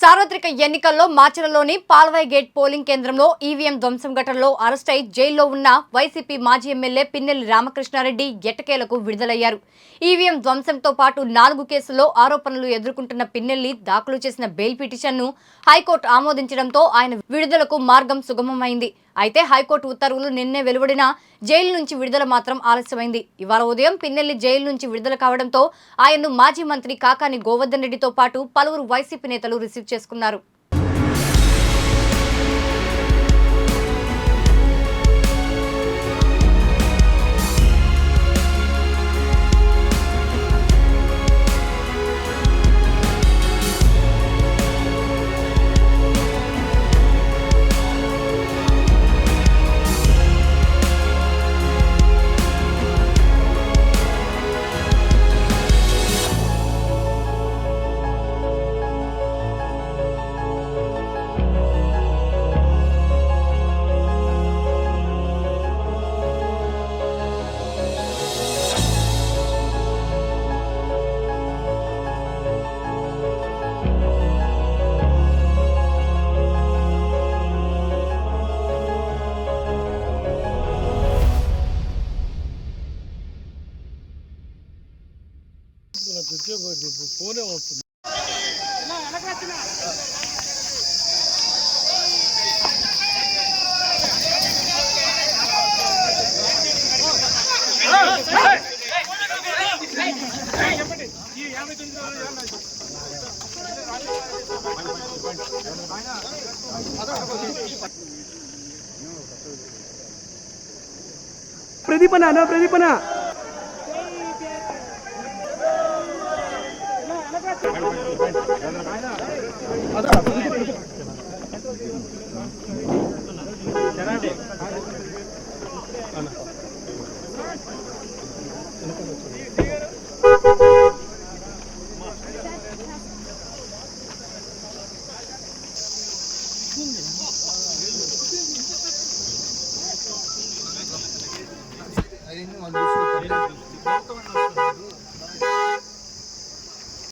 సార్వత్రిక ఎన్నికల్లో మాచరలోని పాల్వాయ్ గేట్ పోలింగ్ కేంద్రంలో ఈవీఎం ధ్వంసం ఘటనలో అరెస్ట్ అయి జైల్లో ఉన్న వైసీపీ మాజీ ఎమ్మెల్యే పిన్నెల్లి రామకృష్ణారెడ్డి ఎట్టకేలకు విడుదలయ్యారు. ఈవీఎం ధ్వంసంతో పాటు నాలుగు కేసుల్లో ఆరోపణలు ఎదుర్కొంటున్న పిన్నెల్లి దాఖలు చేసిన బెయిల్ పిటిషన్ను హైకోర్టు ఆమోదించడంతో ఆయన విడుదలకు మార్గం సుగమమైంది. అయితే హైకోర్టు ఉత్తర్వులు నిన్నే వెలువడినా జైలు నుంచి విడుదల మాత్రం ఆలస్యమైంది. ఇవాళ ఉదయం పిన్నెల్లి జైలు నుంచి విడుదల కావడంతో ఆయన్ను మాజీ మంత్రి కాకాని గోవర్ధన్ రెడ్డితో పాటు పలువురు వైసీపీ నేతలు రిసీవ్ చేసుకున్నారు. ఫోనే వస్తుంది ప్రదీపన నా ప్రదీపన? అవన్నీ వాళ్ళు చూసుకుంటారు